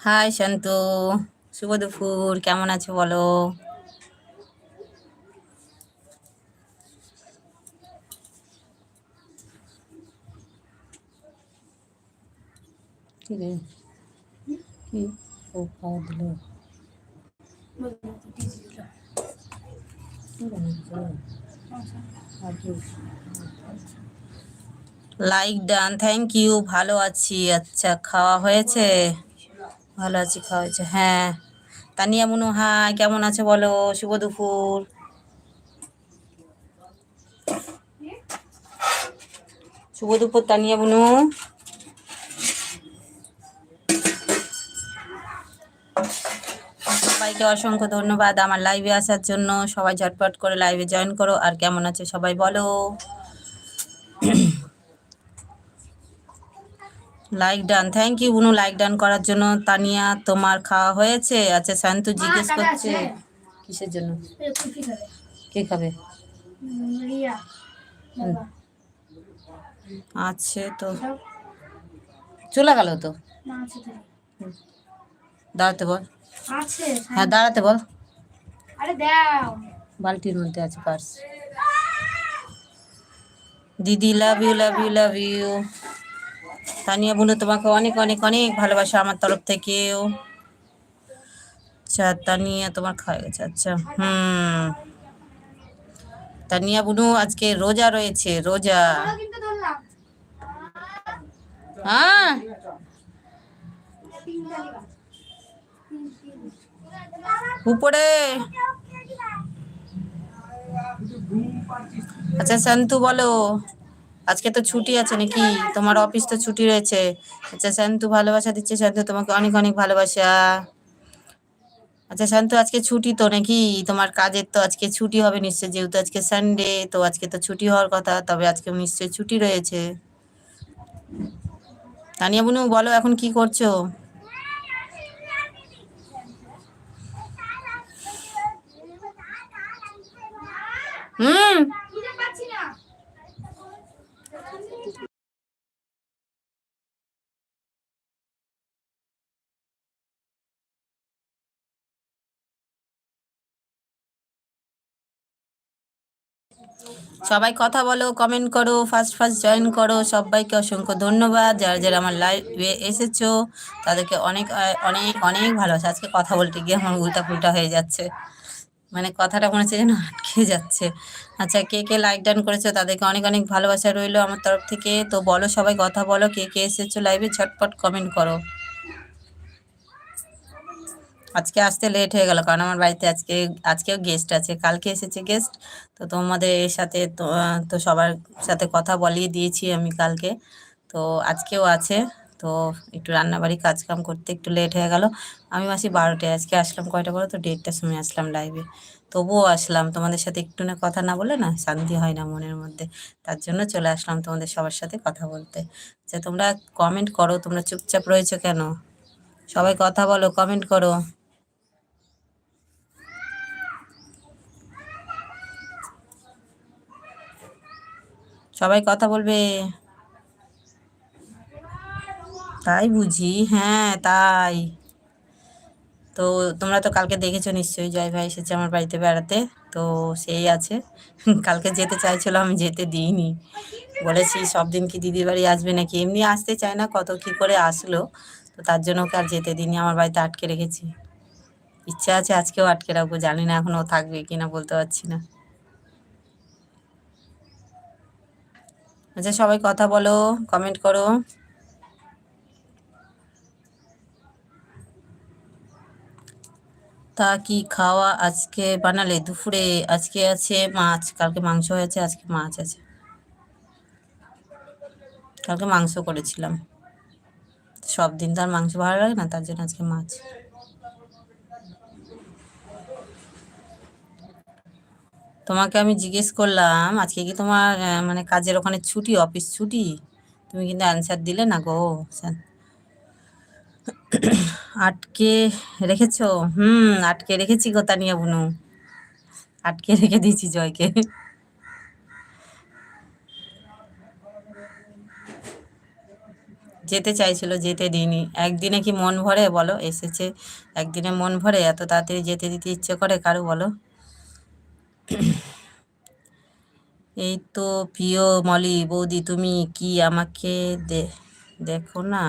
High Shantu শুভ দুপুর কেমন আছো বলো? কি রে? কি ও খাওয়া দিল লাইক ডান থ্যাংক ইউ ভালো আছি আচ্ছা খাওয়া হয়েছে? ভালো আছি, খাওয়া হয়েছে হ্যাঁ। তানিয়া মনু হাই কেমন আছে বলো? শুভ দুপুর। শুভ দুপুর, তানিয়া বুনু সবাইকে অসংখ্য ধন্যবাদ আমার লাইভে আসার জন্য। সবাই ঝটপট করে লাইভে জয়েন করো। আর কেমন আছে সবাই বলো। Like done thank you Bunu like done করার জন্য। তানিয়া তোমার খাওয়া হয়েছে? আচ্ছা শান্তু জিজ্ঞেস করছে কিসের জন্য? কে খাবে? আছে তো। চলে গেল তো? দাঁড়াতে বল। হ্যাঁ দাঁড়াতে বল। বালতির মধ্যে আছে পার্স দিদি love you love you love you Tania Bunu তোমাকে অনেক অনেক অনেক ভালোবাসা আমার তরফ থেকেও। আচ্ছা তানিয়া তোমার খাওয়া গেছে আচ্ছা হুম। তানিয়া বুনু আজকে রোজা রয়েছে রোজা। হ্যাঁ। উপরে। আচ্ছা শান্তু বলো, আজকে তো ছুটি আছে নাকি? তোমার অফিস তো ছুটি রয়েছে। আচ্ছা শান্তু ভালোবাসা দিচ্ছে, শান্তু তোমাকে অনেক অনেক ভালোবাসা। আচ্ছা শান্তু, আজকে ছুটি তো নাকি? তোমার কাজের তো আজকে ছুটি হবে নিশ্চয় যেহেতু আজকে সানডে তো আজকে তো ছুটি হওয়ার কথা, তবে আজকে নিশ্চয়ই ছুটি রয়েছে। তানিয়া বুনু, বলো এখন কি করছ? সবাই কথা বলো কমেন্ট করো ফার্স্ট ফার্স্ট জয়েন করো। সবাইকে অসংখ্য ধন্যবাদ। যারা যারা আমার লাইভে এসেছ, তাদেরকে অনেক অনেক অনেক ভালোবাসা। আজকে কথা বলতে গিয়ে আমার উল্টা হয়ে যাচ্ছে। মানে কথাটা মনে হচ্ছে যেন আটকে যাচ্ছে। আচ্ছা কে কে লাইক ডান করেছ? তাদেরকে অনেক অনেক ভালোবাসা রইল আমার তরফ থেকে। তো বলো সবাই কথা বলো, কে কে এসেছ লাইভে ঝটপট কমেন্ট করো। আজকে আসতে লেট হয়ে গেল, কারণ আমার বাড়িতে আজকে, আজকেও গেস্ট আছে, কালকে এসেছে গেস্ট তো তোমাদের সাথে তো সবার সাথে কথা বলিয়ে দিয়েছি আমি কালকে। তো আজকেও আছে। তো একটু রান্নাবাড়ি কাজকাম করতে একটু লেট হয়ে গেল। আমি মাসি বারোটায় আজকে আসলাম কয়টা বলো তো? দেড়টার সময় আসলাম লাইভে তবুও আসলাম। তোমাদের সাথে একটু না কথা না বলে না শান্তি হয় না মনের মধ্যে। তার জন্য চলে আসলাম তোমাদের সবার সাথে কথা বলতে। যে তোমরা কমেন্ট করো, তোমরা চুপচাপ রয়েছো কেন? সবাই কথা বলো কমেন্ট করো। সবাই কথা বলবে। তাই বুঝি? হ্যাঁ তাই। তো তোমরা তো কালকে দেখেছ নিশ্চয়ই জয় ভাই এসেছে আমার বাড়িতে বেড়াতে। তো সেই আছে। কালকে যেতে চাইছিল, আমি যেতে দিইনি। বলেছি, সব দিন কি দিদির বাড়ি আসবে নাকি? এমনি আসতে চায় না, কত কি করে আসলো। তো তার জন্য ওকে আর যেতে দিইনি, আমার বাড়িতে আটকে রেখেছি। ইচ্ছা আছে আজকেও আটকে রাখব, জানি না এখন ও থাকবে কিনা, বলতে পারছি না। আচ্ছা সবাই কথা বলো কমেন্ট করো। তা কি খাওয়া আজকে বানালে? দুপুরে আজকে আছে মাছ, কালকে মাংস হয়েছে, আজকে মাছ আছে। কালকে মাংস করেছিলাম। সব দিন তো আর মাংস ভালো লাগে না, তার জন্য আজকে মাছ। তোমাকে আমি জিজ্ঞেস করলাম, আজকে কি তোমার মানে কাজের ওখানে ছুটি, অফিস ছুটি? তুমি কিন্তু অ্যান্সার দিলে না গো, স্যার। আটকে রেখেছ? হুম, আটকে রেখেছি কথা নিয়ে বুনু। আটকে রেখে দিয়েছি জয়কে। যেতে চাইছিল, যেতে দিইনি। একদিনে কি মন ভরে বলো? এসেছে, একদিনে মন ভরে। এত তাড়াতাড়ি যেতে দিতে ইচ্ছে করে কারও বলো? এই তো প্রিয় মলি, বৌদি, তুমি কি আমাকে দেখো না?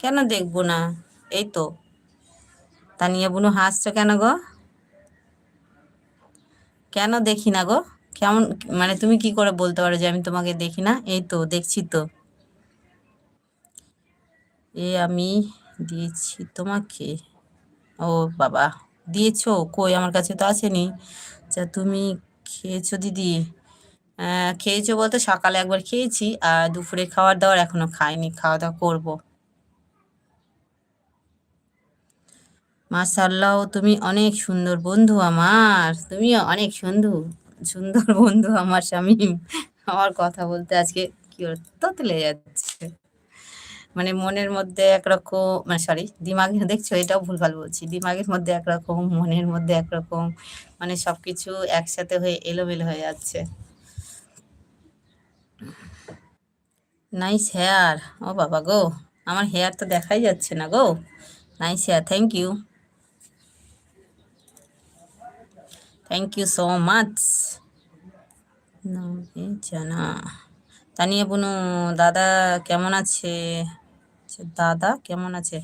কেন দেখব না? এই তো। তানিয়া বুনু হাসছো কেন গো? কেন দেখি না গো? কেমন মানে তুমি কি করে বলতে পারো যে আমি তোমাকে দেখি না? এই তো, দেখছি তো। এ আমি দিয়েছি তোমাকে। ও বাবা, দিয়েছ? কই? আমার কাছে তো আসেনি। যা তুমি খেয়েছো দিদি? খেয়েছো বলতে সকালে একবার খেয়েছি, আর দুপুরে খাওয়ার দাওয়ার এখনও খাইনি। খাওয়া দাওয়া করব। মাশাল্লাহ তুমি অনেক সুন্দর বন্ধু আমার। তুমি অনেক সুন্দর সুন্দর বন্ধু আমার স্বামী আমার কথা বলতে আজকে কি তোতলে যাচ্ছে। মানে মনের মধ্যে একরকম মানে সরি দিমাগে দেখছ এটাও ভুলভাল বলছি। দিমাগের মধ্যে একরকম, মনের মধ্যে একরকম মানে সবকিছু একসাথে হয়ে এলোমেলো হয়ে যাচ্ছে। নাইস হেয়ার ও বাবা গো, আমার হেয়ার তো দেখাই যাচ্ছে না গো। Nice hair thank you thank you so much Jana. Tania Bunu দাদা কেমন আছে? আচ্ছা, দাদা কেমন আছে?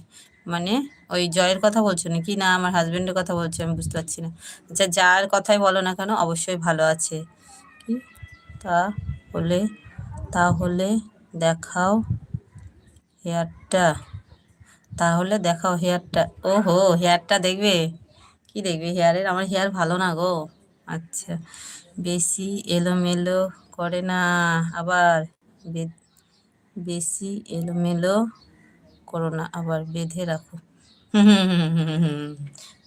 মানে ওই জয়ের কথা বলছো নাকি? না আমার হাজবেন্ডের কথা বলছো আমি বুঝতে পারছি না। আচ্ছা যার কথাই বলো না কেন অবশ্যই ভালো আছে। কি? তাহলে তাহলে দেখাও হেয়ারটা। তাহলে দেখাও হেয়ারটা। ওহো হেয়ারটা দেখবে? কি দেখবে হেয়ারের? আমার হেয়ার ভালো না গো। আচ্ছা বেশি এলোমেলো করে না। আবার বেশি এলোমেলো করো না, আবার বেঁধে রাখো।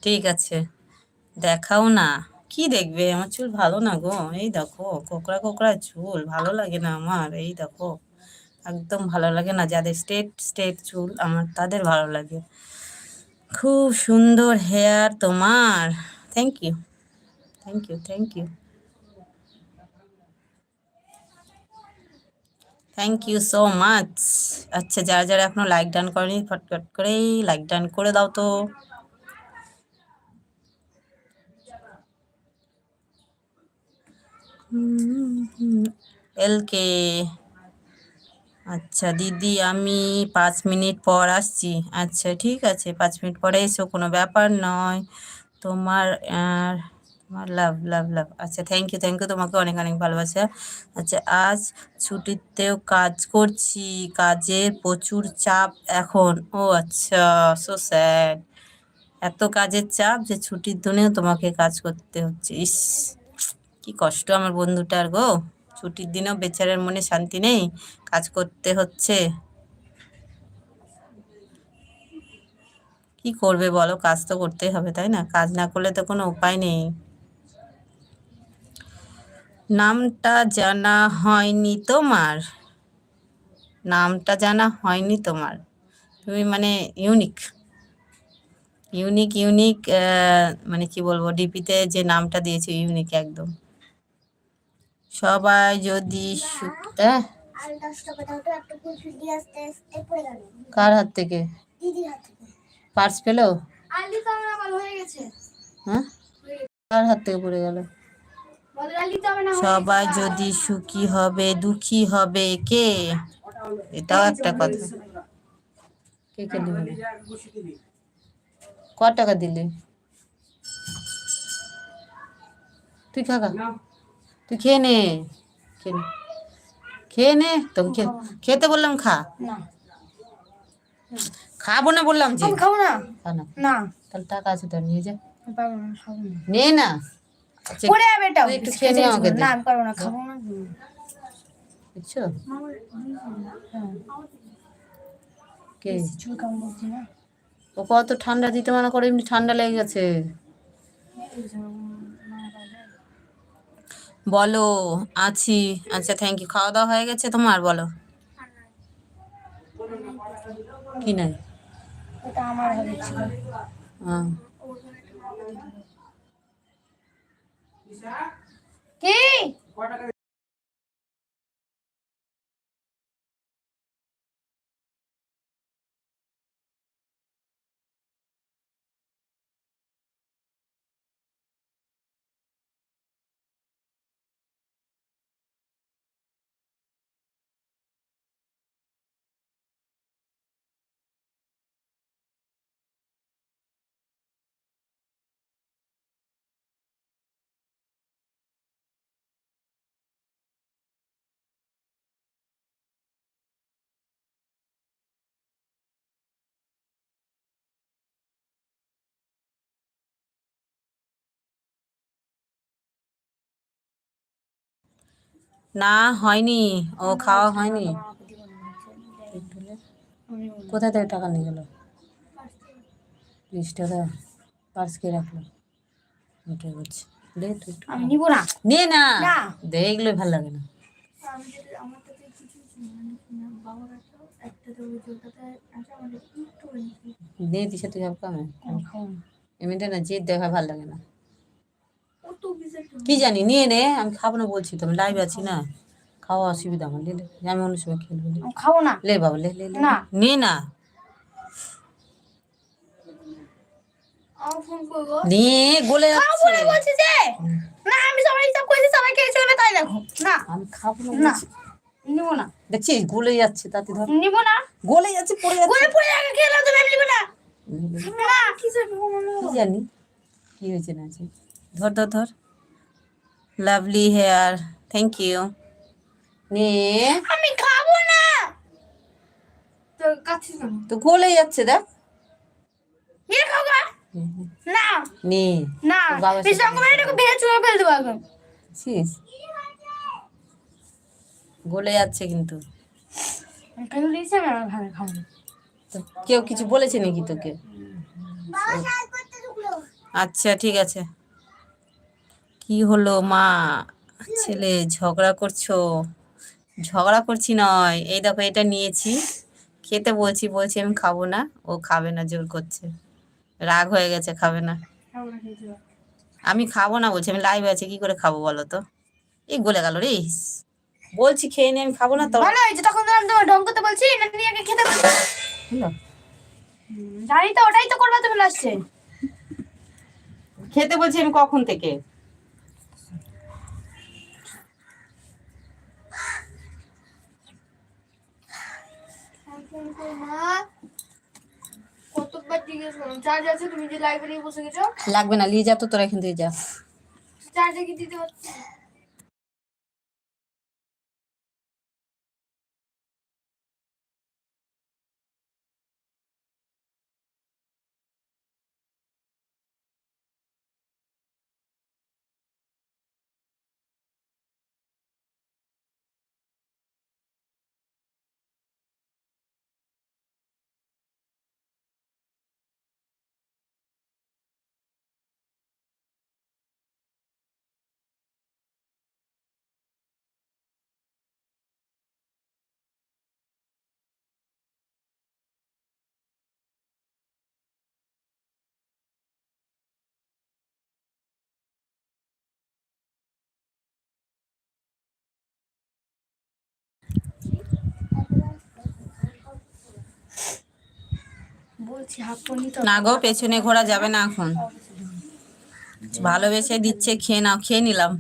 ঠিক আছে, দেখাও না। কি দেখবে? আমার চুল ভালো না গো। এই দেখো, কোকড়া কোকড়া চুল। ভালো লাগে না আমার, এই দেখো। একদম ভালো লাগে না। যাদের স্ট্রেট স্ট্রেট চুল, আমার তাদের ভালো লাগে। খুব সুন্দর হেয়ার তোমার thank you thank you thank you thank you so much আচ্ছা যারা যারা এখনও লাইক ডান করেনি ফটফট করেই লাইক ডান করে দাও তো এলকে আচ্ছা দিদি আমি পাঁচ মিনিট পর আসছি। আচ্ছা ঠিক আছে, পাঁচ মিনিট পরে এসো, কোনো ব্যাপার নয়। তোমার তোমার লাভ লাভ লাভ আচ্ছা থ্যাংক ইউ থ্যাংক ইউ তোমাকে অনেক অনেক ভালোবাসা। আচ্ছা আজ ছুটিতেও কাজ করছি কাজের প্রচুর চাপ এখন। ও আচ্ছা সো স্যাড এত কাজের চাপ যে ছুটির দিনেও তোমাকে কাজ করতে হচ্ছে। ইস, কি কষ্ট আমার বন্ধুটার গো। ছুটির দিনেও বেচারার মনে শান্তি নেই, কাজ করতে হচ্ছে। কি করবে বলো? কাজ তো করতেই হবে, তাই না? কাজ না করলে তো কোনো উপায় নেই। নামটা জানা হয়নি তোমার? নামটা জানা হয়নি তোমার? তুমি মানে ইউনিক ইউনিক ইউনিক মানে কি বলব? ডিপিতে যে নামটা দিয়েছে ইউনিক একদম। সবাই যদি কার হাত থেকে? দিদির হাত থেকে। পার্স পেল? হয়ে হ্যাঁ কার হাত থেকে পড়ে গেল? সবাই যদি সুখী হবে দুঃখী হবে কে? এটাও একটা কথা। কে কে দিবে? ক টাকা দিলে? তুই খা তুই খেয়ে নে খেয়ে নে। খেয়ে নে তোকে খেতে বললাম খা। খাব না বললাম যে। খাব না। খা না। তাহলে টাকা আছে তো নিয়ে যা। না নে। আচ্ছা, পড়ে যাবে এটা একটু খেয়ে নে আমাকে না আমি পারব না খাব না। বুঝছ? কে? ও কত ঠান্ডা দিতে মানা করে এমনি ঠান্ডা লেগে গেছে। বলো আছি। আচ্ছা থ্যাংক ইউ খাওয়া দাওয়া হয়ে গেছে তোমার? বলো। কি নাই? কি? না হয়নি। ও খাওয়া হয়নি। কোথা থেকে টাকা নিয়ে গেল? বিশ টাকা পার্স কে রাখল। ওটাই বলছি। দে তুই একটু আমি নিব না। নে না। না। দেখলে ভালো লাগে না। আমি যদি আমার তো কিছু বাবার একটা একটা তো ওটাতে আছে আমাদের একটু দে দিছে তুই সব কামে। এমনিতে না জিদ দেখা ভালো লাগে না। কি জানি নিয়ে নে আমি খাব না বলছি তো আমি লাইভ আছি না। খাওয়া অসুবিধা আমার লে। আমি অন্য সময় খেলব। খাব না। লে বাবা লে লে। না। নে নিয়ে গলে যাচ্ছে। বলছি যে। না আমি সবাই হিসাব করেছি সবাই খেয়ে চলবে তাই দেখো। না। আমি খাব না না। নিব না। দেখছিস গলে যাচ্ছে তাতে ধর। নিব না। গলে যাচ্ছে পড়ে যাচ্ছে। গলে পড়ে আগে খেয়ে নাও তুমি নিব না। না কি জানি কি হয়েছে না ধর ধর ধর। লাভলি হেয়ার থ্যাংক ইউ নে। আমি খাব না। তো কাচ্ছিস কেন তো গলে যাচ্ছে দেখ। নে, নে। না। নে। না সাথে করে এটাকে ভেঙে চুড়ে ফেলে দেবো এখন। ছিস। গলে যাচ্ছে কিন্তু। খাব কেউ কিছু বলেছে নাকি তোকে? আচ্ছা ঠিক আছে। কি হলো মা? ছেলে ঝগড়া করছ? ঝগড়া করছি নয়। এই দেখো এটা নিয়েছি। খেতে বলছি বলছি আমি খাব না। ও খাবে না জোর করছে। রাগ হয়ে গেছে খাবে না। আমি খাব না বলছি আমি লাইভ আছে কি করে খাব বলো তো? এই গলে গেল রে বলছি খেয়ে নি আমি খাব না তো। ভালো হয়েছে তখন আমি তোমার ঢং করতে বলছি না নিয়ে আগে খেতে বলছি। জানি তো ওটাই তো করবা তুমি লাস্টে খেতে বলছি আমি কখন থেকে? মা কতবার জিজ্ঞেস করলাম? চার্জ আছে তুমি যে লাইব্রেরি বসে গেছো। লাগবে না নিয়ে যা তো তোরা এখান থেকে যা। চার্জে কি দিতে হচ্ছে? না গো পেছনে ঘোরা যাবে না এখন। ভালোবেসে দিচ্ছে খেয়ে নাও খেয়ে নিলাম।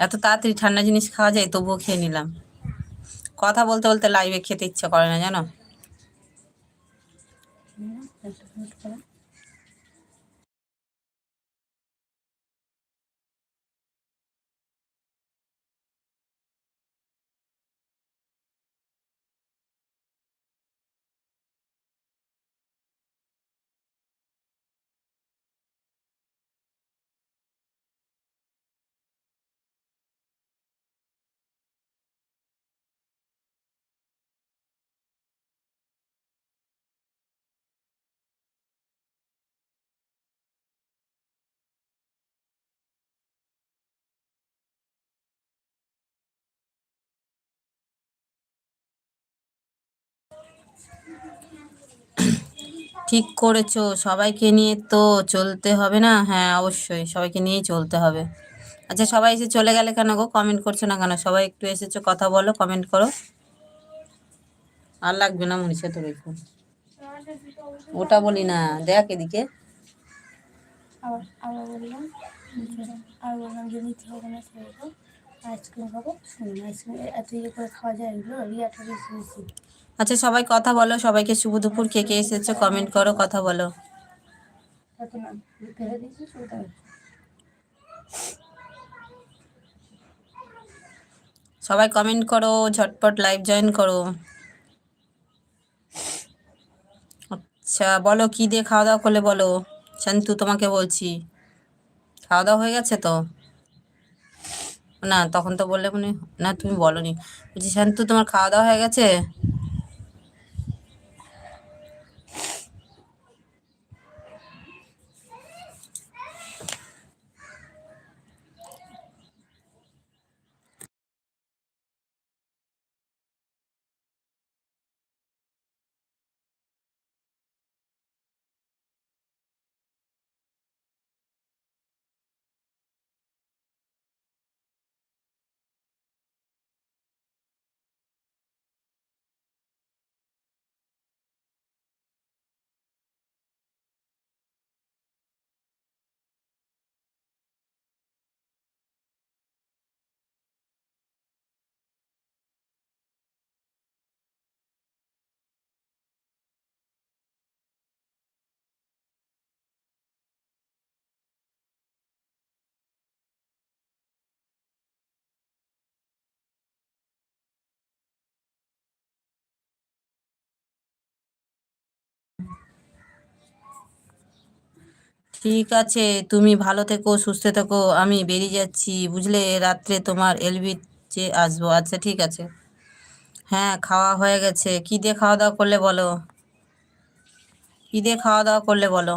এত তাড়াতাড়ি ঠান্ডা জিনিস খাওয়া যায় তবুও খেয়ে নিলাম। কথা বলতে বলতে লাইভে খেতে ইচ্ছা করে না জানো? ঠিক করেছ, সবাইকে নিয়ে তো চলতে হবে না? হ্যাঁ অবশ্যই, সবাইকে নিয়েই চলতে হবে। আচ্ছা সবাই এসে চলে গেলে কেন গো? কমেন্ট করছ না কেন? সবাই একটু এসেছ, কথা বলো কমেন্ট করো। আর লাগবে না মনীষা তোর ফোন ওটা বলি না, দেখ এদিকে। আবার আবার বললাম আর বললাম যে নিতে হবে না আইসক্রিম খাব শুনুন আইসক্রিম এত ইয়ে করে খাওয়া যায় এগুলো? বেশি বেশি আচ্ছা সবাই কথা বলো সবাইকে শুভ দুপুর। কে কে এসেছ কমেন্ট করো কথা বলো। সবাই কমেন্ট করো ঝটপট লাইভ জয়েন করো। আচ্ছা বলো কি দিয়ে খাওয়া দাওয়া করলে বলো? শান্তু তোমাকে বলছি। খাওয়া দাওয়া হয়ে গেছে তো? না, তখন তো বললে মনে না তুমি বলনি। বলছি, শান্তু, তোমার খাওয়া দাওয়া হয়ে গেছে? ঠিক আছে, তুমি ভালো থেকো, সুস্থ থেকো, আমি বেরিয়ে যাচ্ছি, বুঝলে? রাত্রে তোমার এলবি যে আসব। আচ্ছা ঠিক আছে। হ্যাঁ খাওয়া হয়ে গেছে। কী দিয়ে খাওয়া দাওয়া করলে বলো? কী দিয়ে খাওয়া দাওয়া করলে বলো?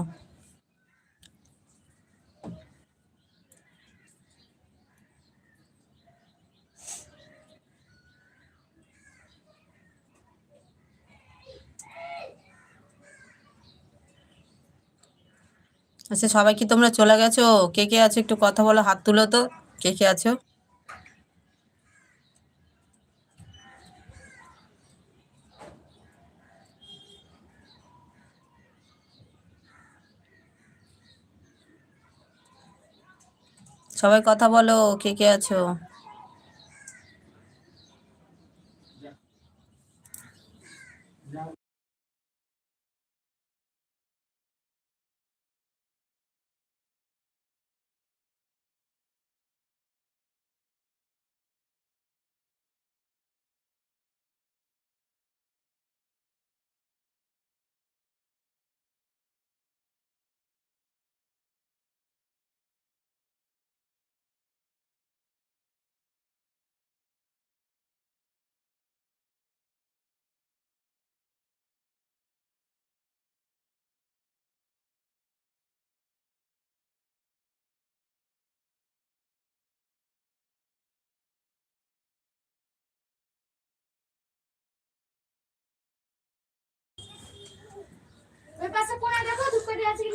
আচ্ছা সবাই কি তোমরা চলে গেছো? কে কে আছো? একটু কথা বলো, হাত তুলো তো। কে কে আছো? সবাই কথা বলো, কে কে আছো?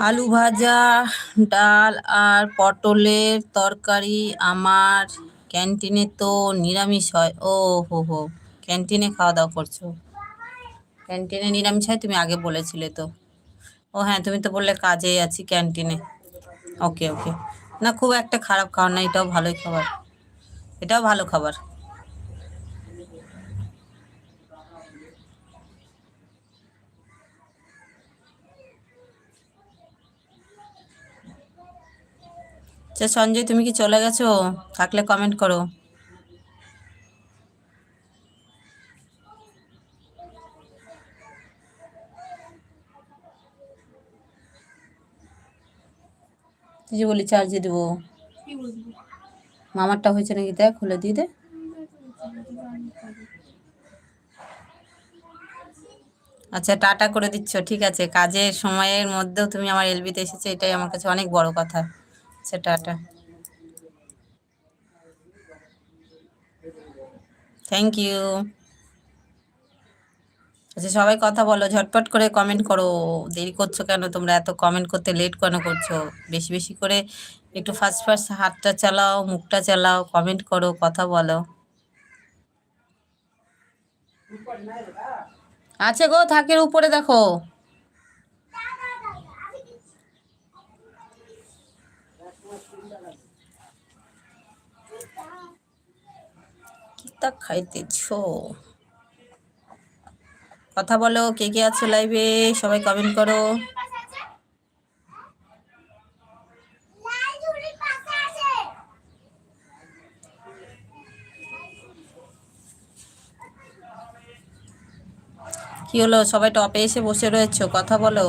আলু ভাজা, ডাল আর পটলের তরকারি আমার ক্যান্টিনে তো নিরামিষ হয়। ও হো হো, ক্যান্টিনে খাওয়া দাওয়া করছ? ক্যান্টিনে নিরামিষ হয়? তুমি আগে বলেছিলে তো। ও হ্যাঁ তুমি তো বললে কাজে আছি ক্যান্টিনে। ওকে ওকে। না, খুব একটা খারাপ খাবার না, এটাও ভালোই খাবার। এটাও ভালো খাবার। আচ্ছা সঞ্জয়, তুমি কি চলে গেছো? থাকলে কমেন্ট করো। যে বলি চার্জে দেবো। মামারটা হয়েছে নাকি? দেখ, খুলে দিয়ে দে। আচ্ছা টাটা করে দিচ্ছ, ঠিক আছে। কাজের সময়ের মধ্যেও তুমি আমার এলবিতে এসেছ, এটাই আমার কাছে অনেক বড় কথা। আচ্ছা টাটা। থ্যাংক ইউ আচ্ছা সবাই কথা বলো, ঝটপট করে কমেন্ট করো। দেরি করছ কেন? তোমরা এত কমেন্ট করতে লেট কেন করছ? বেশি বেশি করে একটু ফার্স্ট ফার্স্ট হাতটা চালাও, মুখটা চালাও কমেন্ট করো, কথা বলো। আছে গো থাকের উপরে দেখো। কি তা খাইতেছো? কথা বলো, কে কে আছো লাইভে সবাই কমেন্ট করো। কি হলো? সবাই টপে এসে বসে রয়েছো, কথা বলো।